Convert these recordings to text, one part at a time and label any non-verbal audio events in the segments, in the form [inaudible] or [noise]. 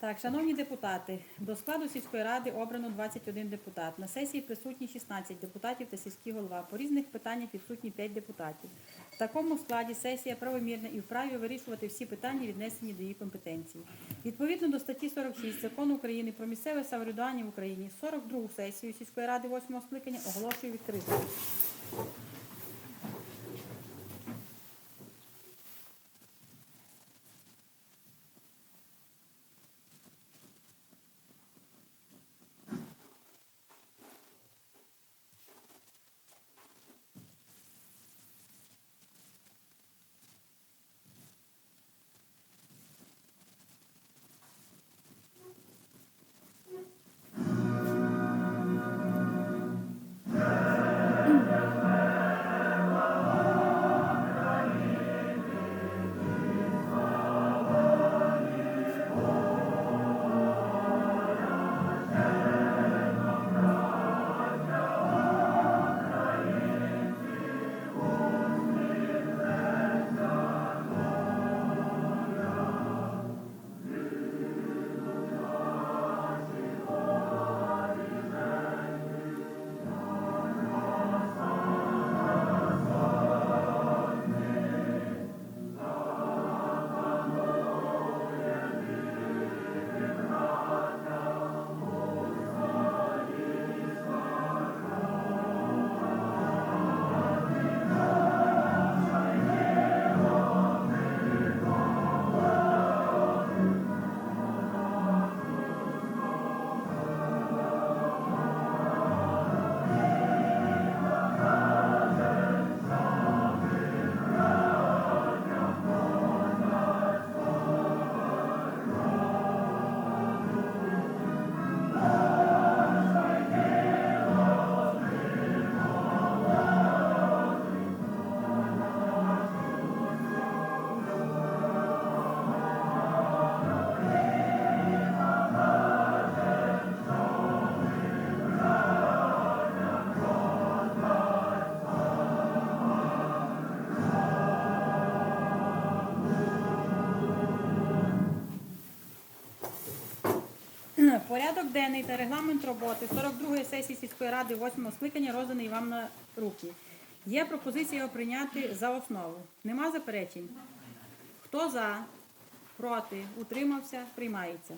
Так, шановні депутати, до складу сільської ради обрано 21 депутат. На сесії присутні 16 депутатів та сільський голова. По різних питаннях відсутні 5 депутатів. В такому складі сесія правомірна і вправі вирішувати всі питання, віднесені до її компетенції. Відповідно до статті 46 Закону України про місцеве самоврядування в Україні 42 сесію сільської ради 8 скликання оголошую відкритою. Порядок денний та регламент роботи 42-ї сесії сільської ради 8-го скликання розданий вам на руки. Є пропозиція його прийняти за основу. Нема заперечень? Хто за, проти, утримався, приймається.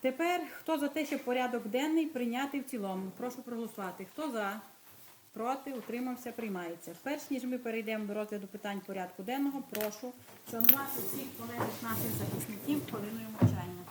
Тепер хто за те, щоб порядок денний прийняти в цілому? Прошу проголосувати. Хто за, проти, утримався, приймається. Перш ніж ми перейдемо до розгляду питань порядку денного, прошу шанувати всіх колег наших захисників хвилиною мовчання.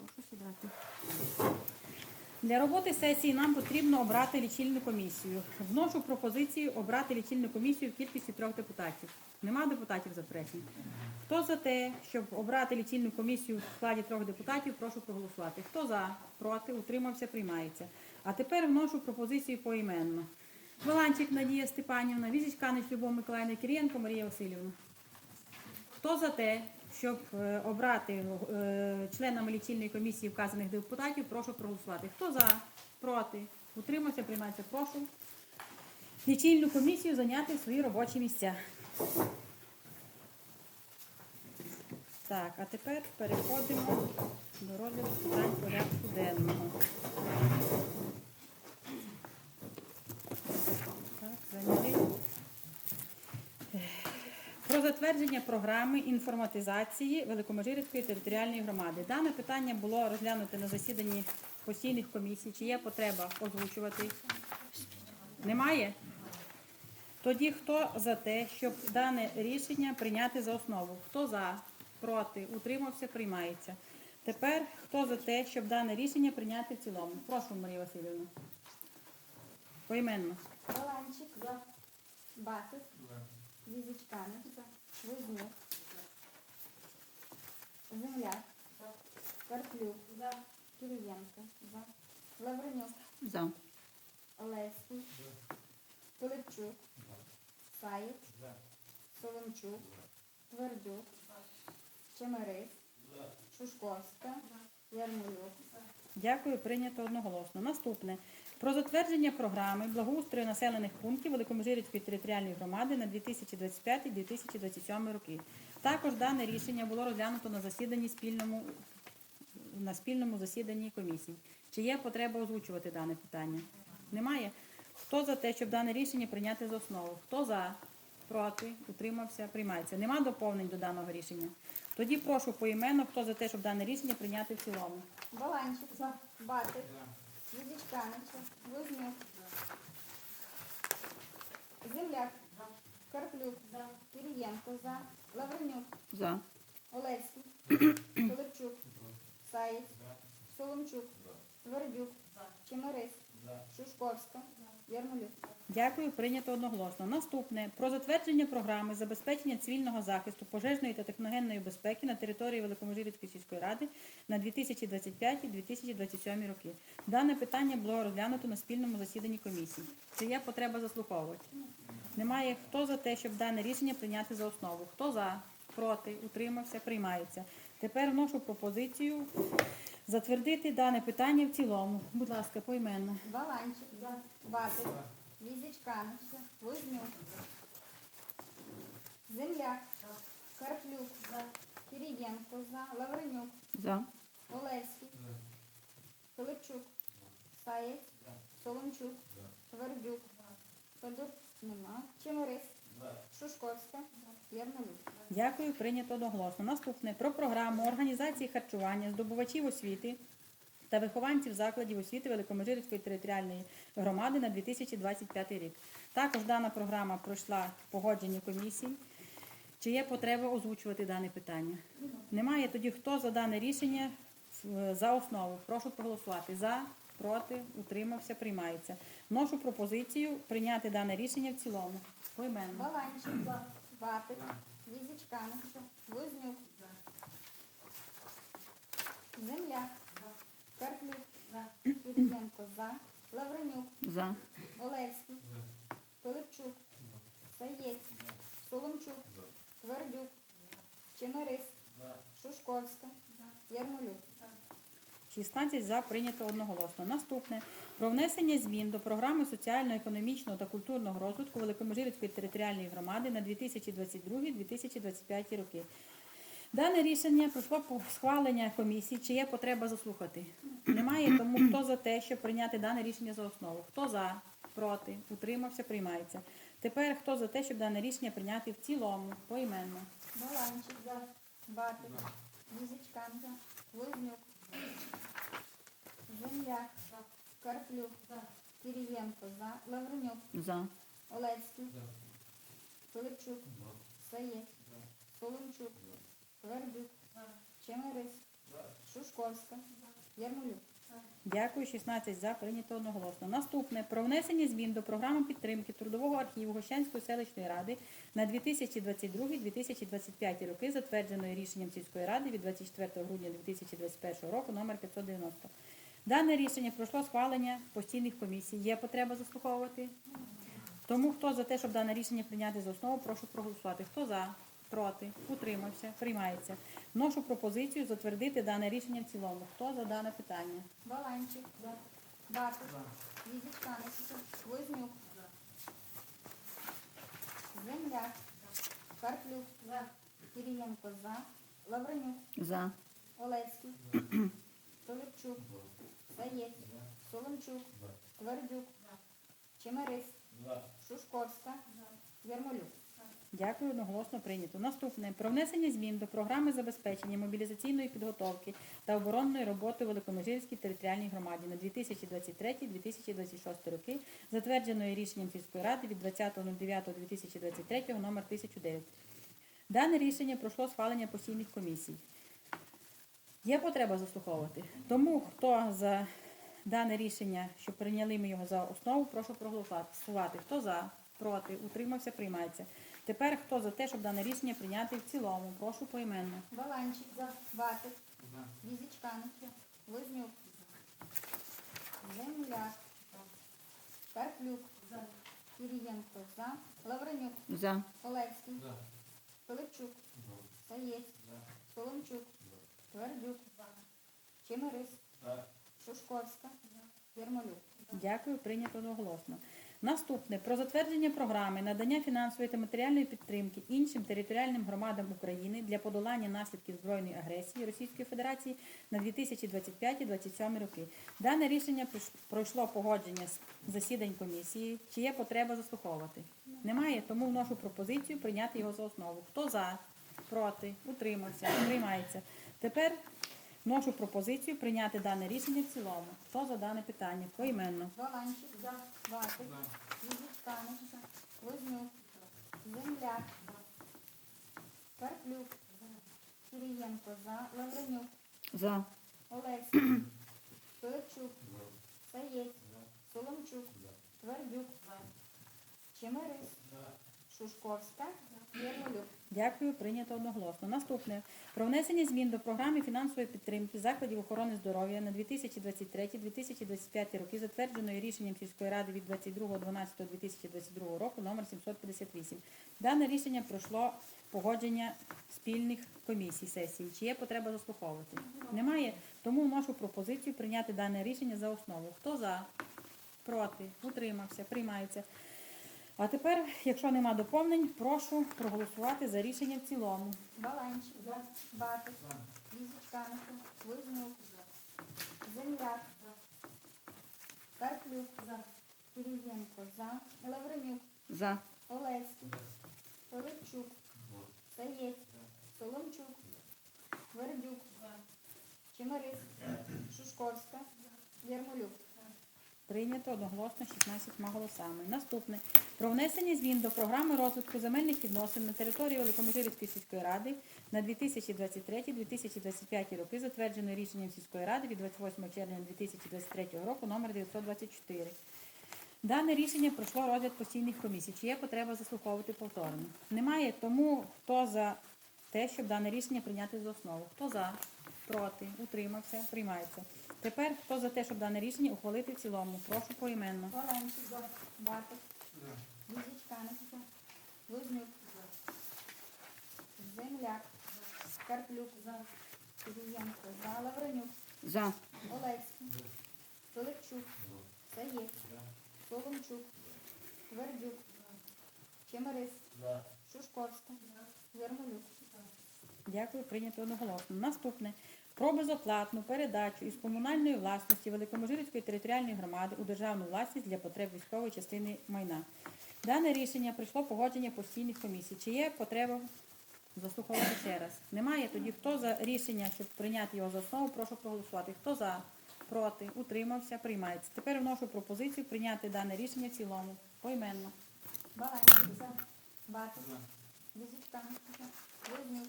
Прошу сідати. Для роботи сесії нам потрібно обрати лічильну комісію. Вношу пропозицію обрати лічильну комісію в кількості трьох депутатів. Нема депутатів заперечень. Хто за те, щоб обрати лічильну комісію в складі трьох депутатів, прошу проголосувати. Хто за, проти, утримався, приймається. А тепер вношу пропозицію поіменно. Воланчик Надія Степанівна, Візич Канич Любов Миколаївна, Кирієнко Марія Васильівна. Хто за те, щоб е, обрати е, членами лічильної комісії вказаних депутатів, прошу проголосувати. Хто за, проти, утримався, приймається, прошу. Лічильну комісію зайняти свої робочі місця. Так, а тепер переходимо до розгляду питань порядку денного. Так, зайняли. Про затвердження програми інформатизації Великоможирівської територіальної громади. Дане питання було розглянуте на засіданні постійних комісій. Чи є потреба озвучувати? Немає? Тоді хто за те, щоб дане рішення прийняти за основу? Хто за? Проти? Утримався? Приймається. Тепер хто за те, щоб дане рішення прийняти в цілому? Прошу, Марія Васильівна. Поіменно. Баланчик. За. Батик. Візичканич. Вознюк. Земляк. Карплюк. Кирієнко. Лавренюк. За. Олеський. Пилипчук. Саєць. Соломчук. Твердюк. Чемерис. Шушковська. Ярмолюк. Дякую, прийнято одноголосно. Наступне. Про затвердження програми благоустрою населених пунктів Великомижирівської територіальної громади на 2025-2027 роки. Також дане рішення було розглянуто на засіданні спільному на спільному засіданні комісії. Чи є потреба озвучувати дане питання? Немає. Хто за те, щоб дане рішення прийняти за основу? Хто за? Проти? Утримався? Приймається. Нема доповнень до даного рішення. Тоді прошу поіменно, хто за те, щоб дане рішення прийняти в цілому. Баланчик. Батик. Візичканич. Вознюк. Земляк. Карплюк. Кирієнко. За. Лавренюк. За. Олевський. [clears throat] Пилипчук. Саєць. Соломчук. Твердюк. Чемерис. Шушковська. Ярмолюк. Дякую, прийнято одноголосно. Наступне про затвердження програми забезпечення цивільного захисту пожежної та техногенної безпеки на території Великоможирівської сільської ради на 2025-2027 роки. Дане питання було розглянуто на спільному засіданні комісії. Чи є потреба заслуховувати? Немає. Хто за те, щоб дане рішення прийняти за основу? Хто за? Проти? Утримався? Приймається. Тепер вношу пропозицію затвердити дане питання в цілому. Будь ласка, поіменно. Баланчик. Батик. Візичканич. Вознюк. Земляк. Карплюк. Кирієнко. За. Лавренюк. За. Олевський. Пилипчук. Саєць. Соломчук. Твердюк. Федор. Нема. Чемерис. Шушковська. Дякую, прийнято одноголосно. Наступне про програму організації харчування здобувачів освіти та вихованців закладів освіти Великомежирівської територіальної громади на 2025 рік. Також дана програма пройшла погодження комісії. Чи є потреба озвучувати дане питання? Немає. Тоді хто за дане рішення е, за основу? Прошу проголосувати. За, проти, утримався, приймається. Вношу пропозицію прийняти дане рішення в цілому. Поіменно. Баланчик. Батик. Візичканич. Вознюк. Земляк. Карплюк. Кирієнко. За. Лавренюк. За. Олевський. Пилипчук. Саєць. Соломчук. Твердюк. Чемерис. Шушковська. Ярмолюк. 16 за прийнято одноголосно. Наступне про внесення змін до програми соціально-економічного та культурного розвитку Великомежирівської територіальної громади на 2022-2025 роки. Дане рішення пройшло по схвалення комісії. Чи є потреба заслухати? Немає, тому хто за те, щоб прийняти дане рішення за основу? Хто за, проти, утримався, приймається. Тепер хто за те, щоб дане рішення прийняти в цілому, поіменно. Баланчик. за Батик. Візичканка. Вознюк. Земляк. Карплюк. Кирієнко. За. Лавренюк. За. Олевський. Пилипчук. Саєць. Соломчук. Твердюк. Чемерис. Шушковська. Ярмолюк. Дякую, 16 за прийнято одноголосно. Наступне про внесення змін до програми підтримки трудового архіву Гощанської селищної ради на 2022-2025 роки, затвердженої рішенням сільської ради від 24 грудня 2021 року номер 590. Дане рішення пройшло схвалення постійних комісій. Є потреба заслуховувати. Тому хто за те, щоб дане рішення прийняти за основу, прошу проголосувати. Хто за, проти, утримався, приймається. Вношу пропозицію затвердити дане рішення в цілому. Хто за дане питання? Баланчик. Батик. Візичканець. Вознюк. Земляк. Карплюк. За. Кирієнко. За. Лавренюк. За. Олевський. Пилипчук. Заєць. Соломчук. Твердюк. Чемерис. Шушковська. Ярмолюк. Дякую, одноголосно прийнято. Наступне про внесення змін до програми забезпечення мобілізаційної підготовки та оборонної роботи у Великомежирській територіальній громаді на 2023-2026 роки, затвердженої рішенням сільської ради від 20.09.2023 номер 1009. Дане рішення пройшло схвалення постійних комісій. Є потреба заслуховувати. Тому хто за дане рішення, що прийняли ми його за основу, прошу проголосувати. Хто за, проти, утримався, приймається. Тепер хто за те, щоб дане рішення прийняти в цілому? Прошу поіменно. Баланчик, за Батик, Візичканик, Вознюк, Земляк, Карплюк, Кирієнко, за, Лавренюк, За. Олевський, Пилипчук, Заєць, Соломчук, Твердюк, Чемерис, Шушковська, Єрмолюк. Дякую, прийнято одноголосно. Наступне про затвердження програми надання фінансової та матеріальної підтримки іншим територіальним громадам України для подолання наслідків збройної агресії Російської Федерації на 2025-2027 роки. Дане рішення пройшло погодження з засідань комісії. Чи є потреба заслуховувати? Немає, тому вношу пропозицію прийняти його за основу. Хто за, проти, утримався, приймається. Тепер вношу пропозицію прийняти дане рішення в цілому. Хто за дане питання? Поіменно. Баланчик, Батик, Візичканик, Вознюк, Земляк, Карплюк, Кирієнко, за, Лавренюк, За. Олевський, Пилипчук, Заєць, Соломчук, Твердюк, Чемерис, Шушковська. Дякую, прийнято одноголосно. Наступне про внесення змін до програми фінансової підтримки закладів охорони здоров'я на 2023-2025 роки, затвердженої рішенням сільської ради від 22.12.2022 року номер 758. Дане рішення пройшло погодження спільних комісій сесії. Чи є потреба заслуховувати? Немає. Тому вношу пропозицію прийняти дане рішення за основу. Хто за? Проти? Утримався? Приймається. А тепер, якщо нема доповнень, прошу проголосувати за рішення в цілому. Баланчик, Батик, Візичканик, Вознюк, Земляк, Карплюк, Кирієнко, за, Лавренюк, За. Олевський, Пилипчук, Заєць, Соломчук, Твердюк, Чемерис, Шушковська, Єрмолюк. Прийнято одноголосно 16 голосами. Наступне. Про внесення змін до програми розвитку земельних відносин на території Великомежирівської сільської ради на 2023-2025 роки, затвердженої рішенням сільської ради від 28 червня 2023 року номер 924. Дане рішення пройшло розгляд постійних комісій. Чи є потреба заслуховувати повторно? Немає, тому хто за те, щоб дане рішення прийняти за основу? Хто за? Проти? Утримався? Приймається. Тепер хто за те, щоб дане рішення ухвалити в цілому? Прошу поіменно. Баланчик, Батик, Візичканик, Вознюк, Земляк, Карплюк, Кирієнко, за, Лавренюк, За. Олевський, Пилипчук, Заєць, Соломчук, Твердюк, Чемерис, Шушковська, Єрмолюк. Дякую, прийнято одноголосно. Наступне. Про безоплатну передачу із комунальної власності Великоможирівської територіальної громади у державну власність для потреб військової частини майна. Дане рішення прийшло погодження постійних комісій. Чи є потреба заслуховувати ще раз? Немає. Тоді хто за рішення, щоб прийняти його за основу, прошу проголосувати. Хто за, проти, утримався, приймається. Тепер вношу пропозицію прийняти дане рішення в цілому. Поіменно. Баланчик, Батик, Візичканик, Вознюк,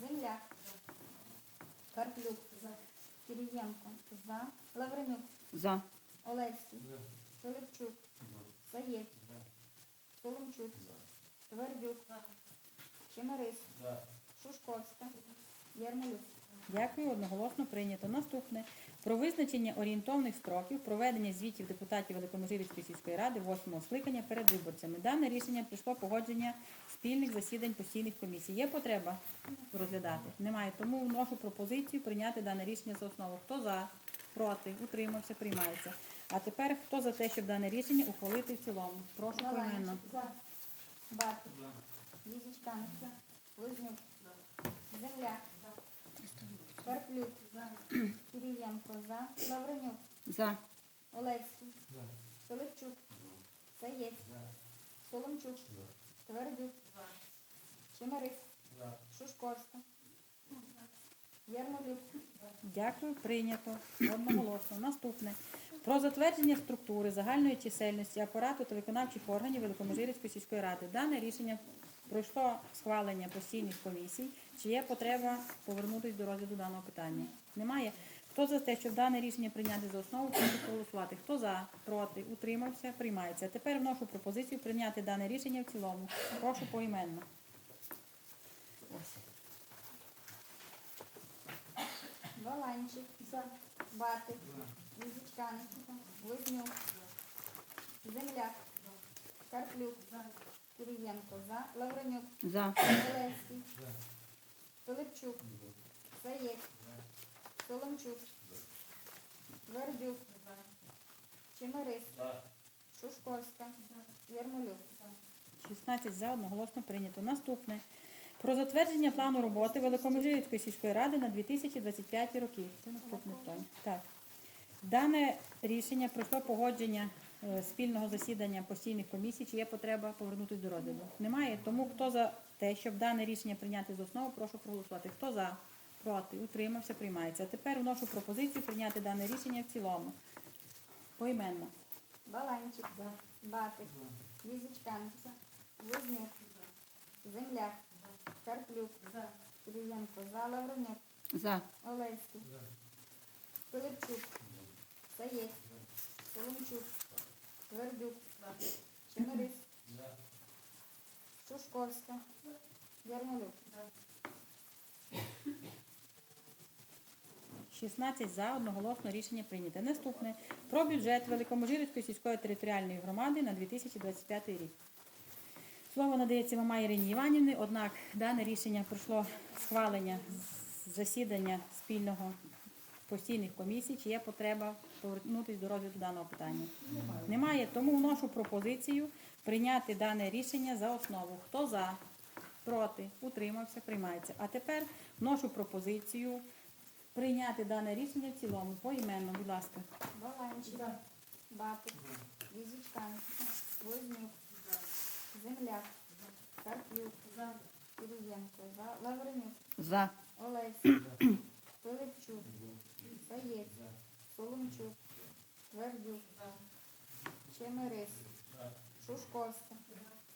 Земляк, Карплюк, Кирієнко, за, Лавренюк, За. Олевський, Пилипчук, Саєць. Соломчук, Твердюк, Чемерис, Шушковська, Єрмолюк. Дякую, одноголосно прийнято. Наступне про визначення орієнтовних строків проведення звітів депутатів Великоможирівської сільської ради 8 скликання перед виборцями. Дане рішення прийшло погодження спільних засідань постійних комісій. Є потреба розглядати? Немає. Тому вношу пропозицію прийняти дане рішення за основу. Хто за, проти, утримався, приймається. А тепер хто за те, щоб дане рішення ухвалити в цілому? Прошу поіменно. За, Батик, Візичканик, Вознюк, Земляк, Карплюк, [clears throat] Кирієнко, за, Лавренюк, За. Олевський, Пилипчук, Заєць, Соломчук, Твердюк, Чемерис, Шушковська, Єрмолюк. Дякую, прийнято. Одноголосно. Наступне. Про затвердження структури загальної чисельності апарату та виконавчих органів Великоможирівської сільської ради. Дане рішення пройшло схвалення постійних комісій. Чи є потреба повернутися до розгляду даного питання? Немає. Хто за те, щоб дане рішення прийняти за основу, прошу проголосувати. Хто за, проти, утримався, приймається. Тепер вношу пропозицію прийняти дане рішення в цілому. Прошу поіменно. Ось. Баланчик. Батик. Візичканик. Вознюк. Земляк. Карплюк. Кирієнко. За. Лавренюк. За. Олевський. Пилипчук. Заєць. Соломчук. Вердюк. Чемерис. Шушковська. Ярмолюк. 16 за одноголосно прийнято. Наступне. Про затвердження плану роботи Великомежирівської сільської ради на 2025 роки. Це наступне питання. Так. Дане рішення пройшло погодження спільного засідання постійних комісій. Чи є потреба повернутися до розгляду? Немає. Тому хто за те, щоб дане рішення прийняти з основу, прошу проголосувати. Хто за? Проти? Утримався? Приймається. А тепер вношу пропозицію прийняти дане рішення в цілому. Поіменно. Баланчик. за. Батик. Візичканик. Вознюк. Земляк. Карплюк. Кирієнко. За. Лавренюк. За. Олевський. Пилипчук. Заєць. Соломчук. Твердюк. Чемерис. Шушковська. Ярмолюк. 16 за одноголосно рішення прийнято. Наступне про бюджет Великоможирівської сільської територіальної громади на 2025 рік. Слово надається Мамай Ірині Іванівні, однак дане рішення пройшло схвалення засідання спільного постійних комісій. Чи є потреба повернутися до розгляду даного питання? Немає, тому вношу пропозицію прийняти дане рішення за основу. Хто за? Проти? Утримався? Приймається. А тепер вношу пропозицію прийняти дане рішення в цілому. Поіменно, будь ласка. Баланчик. Батик. Візичканик. Вознюк. Земляк. Карплюк. Кирієнко. За. Лавренюк. За. Олесь, Пилипчук, Заєць, Соломчук, Твердюк, Чемерис, Шушковська,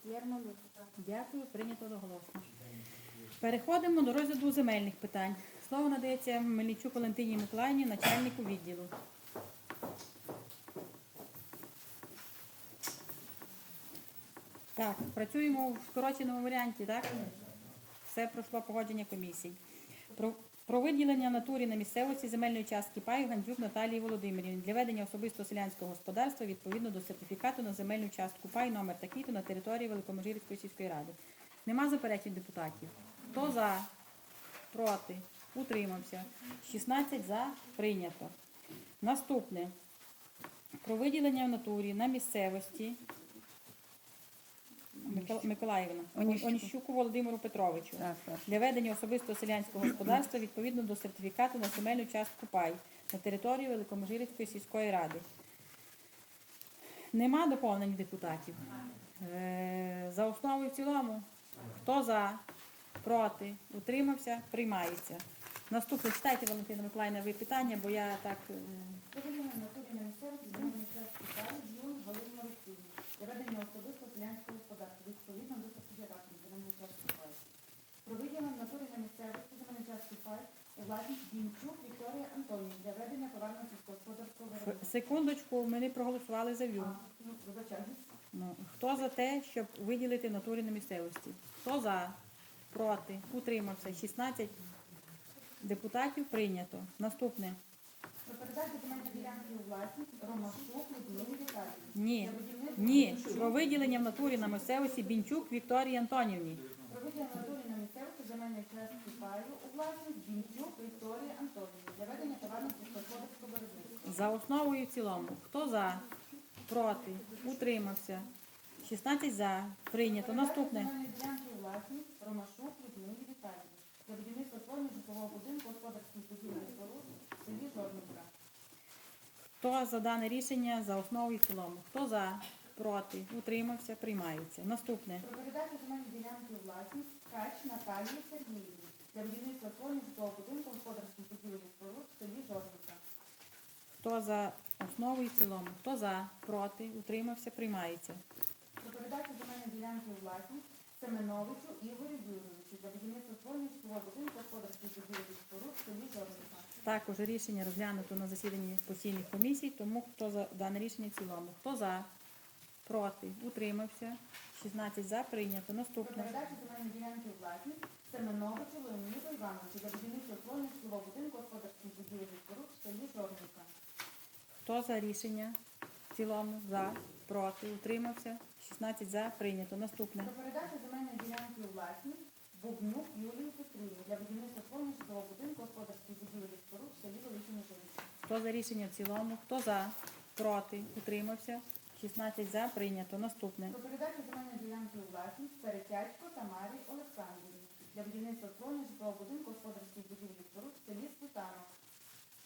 Ярмолюк. Дякую, прийнято одноголосно. Переходимо до розгляду земельних питань. Слово надається Мельничук Валентині Миколаївні, начальнику відділу. Так, працюємо в скороченому варіанті, так? Все пройшло погодження комісій. Про, виділення натурі на місцевості земельної частки паю Гандзюк Наталії Володимирівні для ведення особисто селянського господарства відповідно до сертифікату на земельну частку пай номер такий-то на території Великоможирівської сільської ради. Нема заперечень депутатів. Хто за? Проти? Утримався. 16 за. Прийнято. Наступне. Про виділення в натурі на місцевості Микола- Миколаївна. Оніщуку. Оніщуку Володимиру Петровичу Так, так. для ведення особистого селянського [clears throat] господарства відповідно до сертифікату на земельну частку пай на території Великоможирівської сільської ради. Нема доповнень депутатів. Е, За основу і в цілому. Хто за? Проти? Утримався? Приймається. Наступне читайте, Валентина Миколаївна, ви питання, бо я так. е, на місцевості земельної частки паю Юн Галині Олексійовні. Для ведення особисто відповідно до на земельної частки паю. Про виділення на турі на місцевості земельної частки паю у власність Дінчук Вікторія Антонівна для ведення товарного сільськогосподарського виробництва. Секундочку, ми не проголосували за ВЮ. Ну, вибачаюсь. Ну, хто за те, щоб виділити в натурі на місцевості? Хто за? Проти? Утримався? 16 депутатів прийнято. Наступне. Про передачу ділянки у власність Ромашук Людмилі Віталіївні. Ні. Ні. Про виділення в натурі на місцевості Бінчук Вікторії Антонівні. Про виділення на турі на місцевості земельної частки паю у власність Дінчук Вікторії Антонівні для ведення товарного сільськогосподарського виробництва. За основу і в цілому. Хто за? Проти? Утримався? 16 за. Прийнято. Наступне. Земельної ділянки у власність Ромашук Людмилі Віталіївні для будівництва житлового будинку господарських будівель споруд в селі Жорнівка. Хто за дане рішення за основу і в цілому? Хто за? Проти? Утримався? Приймається. Наступне. Про передачу земельної ділянки у власність Ткач Наталії Сергіївні для будівництва створення житлового будинку господарських будівель і споруд в селі Жорнівка. Хто за основу і в цілому? Хто за? Проти? Утримався? Приймається. Про передачу земельної ділянки у власність Семеновичу Ігорю Юрійовичу для будівництва створення житлового будинку господарських будівель і споруд в селі Жорника. Також рішення розглянуто на засіданні постійних комісій, тому хто за дане рішення в цілому. Хто за? Проти? Утримався? 16 за. Прийнято. Про Наступне. передачу земельної ділянки у власність Семеновичу Леоніду Івановичу будівництва створення житлового будинку господарських будівель і споруд в селі. Хто за рішення в цілому? За. Проти? Утримався? 16 за. Прийнято. Наступне. Про передачу земельної ділянки у власність Бубнюк Юлії Петрівні для будівництва створення житлового будинку господарських будівель і споруд в селі Великі Межирічі. Хто за рішення в цілому? Хто за? Проти? Утримався? 16 за. Прийнято. Наступне. Про передачу земельної ділянки у власність Перетячко Тамарі Олександрівні для будівництва створення житлового будинку господарських будівель і споруд в селі Світанок.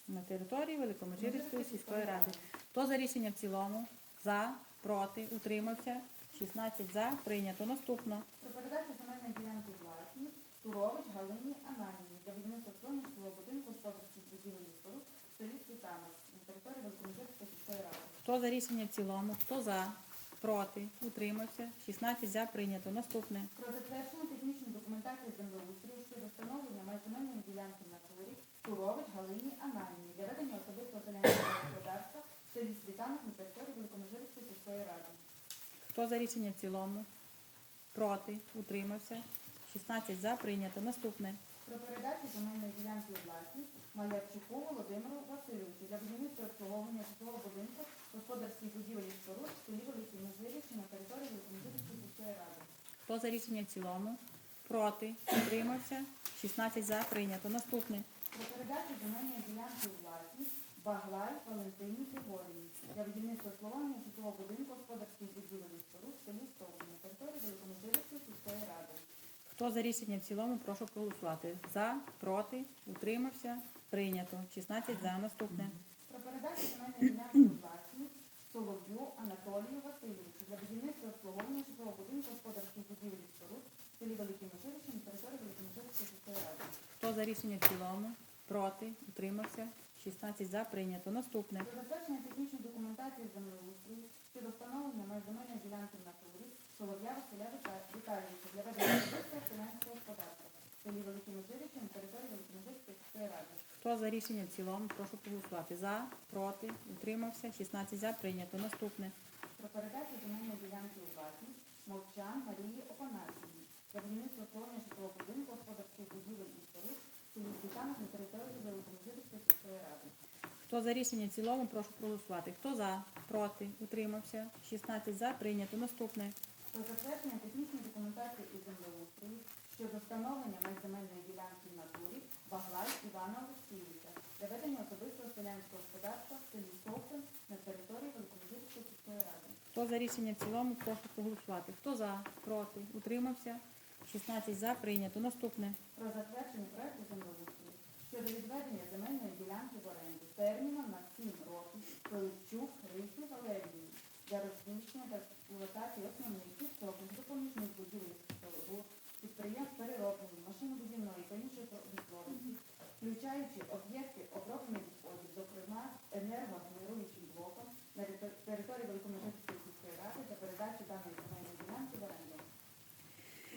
На території Великомежирівської сільської ради. Хто за рішення в цілому? За. Проти? Утримався? 16 за. Прийнято. Наступно. Про передачу земельної ділянки власність Турович Галині Ананівні для будівництва житлового будинку господарських будівель і споруд в селі Світанок на території Великомежирської сільської ради. Хто за рішення в цілому? Хто за? Проти? Утримався? 16 за. Прийнято. Наступне. Про затвердження технічної документації землеустрою щодо встановлення майземельної ділянки на турі Турович Галині Ананівні для ведення особистого селянського господарства селі Світанок на території Великомежирської сільської ради. Хто за рішення в цілому? Проти? Утримався? 16 за. Прийнято. Наступне. Про передачу земельної ділянки у власність Малярчуку Володимиру Васильовичу для будівництва обслуговування житлового будинку господарських будівель і споруд в селі Великій Межирічі на території Великомежирської сільської ради. Хто за рішення в цілому? Проти? Утримався? 16 за. Прийнято. Наступне. Про передачу земельної ділянки у Баглай Валентині Григорівні для будівництва обслуговування житлового будинку господарських і споруд в селі Стовбі на території Великомежирської сільської ради. Хто за рішення в цілому, прошу проголосувати. За, проти, утримався, прийнято. 16 за. Наступне. Про передачу земельної ділянки у власність Солов'ю Анатолію Васильовичу для будівництва обслуговування житлового будинку господарських будівель споруд в селі Великі Межиричі на території Великомежирської сільської ради. Хто за рішення в цілому, проти, утримався, 16 за. Прийнято. Наступне. Про затвердження технічної документації землеустрою щодо встановлення межземельної ділянки в натурі Солов'я Василя Віта- Віталійовича для ведення господарства в селі Великі Межиричі на території Великомежирської сільської ради. Хто за рішення в цілому, прошу проголосувати. За, проти, утримався, 16 за. Прийнято. Наступне. Про передачу земельної ділянки у власність Мовчан Марії Опанасівні для будівництва створення житлового будинку господарських будівель і споруд селі Світанок на території Великомежирської ради. Хто за рішення в цілому, прошу проголосувати. Хто за, проти, утримався, 16 за. Прийнято. Наступне. Про затвердження технічної документації із землеустрою щодо встановлення земельної ділянки в натурі Баглай Івана Олексійовича для ведення особистого селянського господарства в селі Совкин на території Великомежирської сільської ради. Хто за рішення в цілому, прошу проголосувати. Хто за, проти, утримався, 16 за. Прийнято. Наступне. Про затвердження проекту землеустрою щодо відведення земельної ділянки в оренду терміном на 7 років Пилипчук Рисі Валерії для розміщення та експлуатації основних підсобних допоміжних будівель підприємств переробної, машинобудівної та іншої промисловості, включаючи об'єкти оброблення відходів, зокрема енергогенеруючим блоком на території Великомежирської сільської ради та передачі даної земельної ділянки в оренду.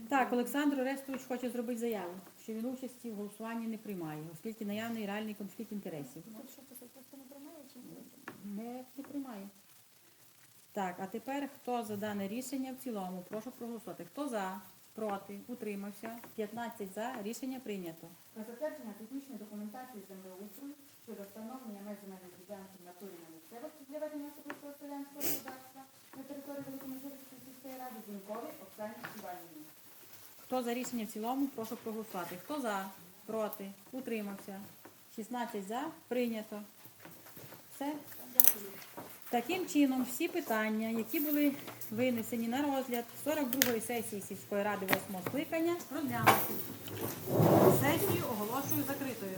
Так, Олександр Орестович хоче зробити заяву, що він участі в голосуванні не приймає, оскільки наявний реальний конфлікт інтересів. Тут що писати, просто не приймає чи? Не, не приймає. Так, а тепер хто за дане рішення в цілому? Прошу проголосувати. Хто за, проти, утримався? 15 за. Рішення прийнято. Про затвердження технічної документації землеустрою щодо встановлення меж земельної ділянки натурі на місцевості для ведення особистого селянського господарства на території Великомежирської сільської ради Зінькові Оксані Іванівні. Хто за рішення в цілому? Прошу проголосувати. Хто за, проти, утримався? 16 за. Прийнято. Все. Таким чином, всі питання, які були винесені на розгляд 42-ї сесії сільської ради 8 скликання, розглянуті. Сесію оголошую закритою.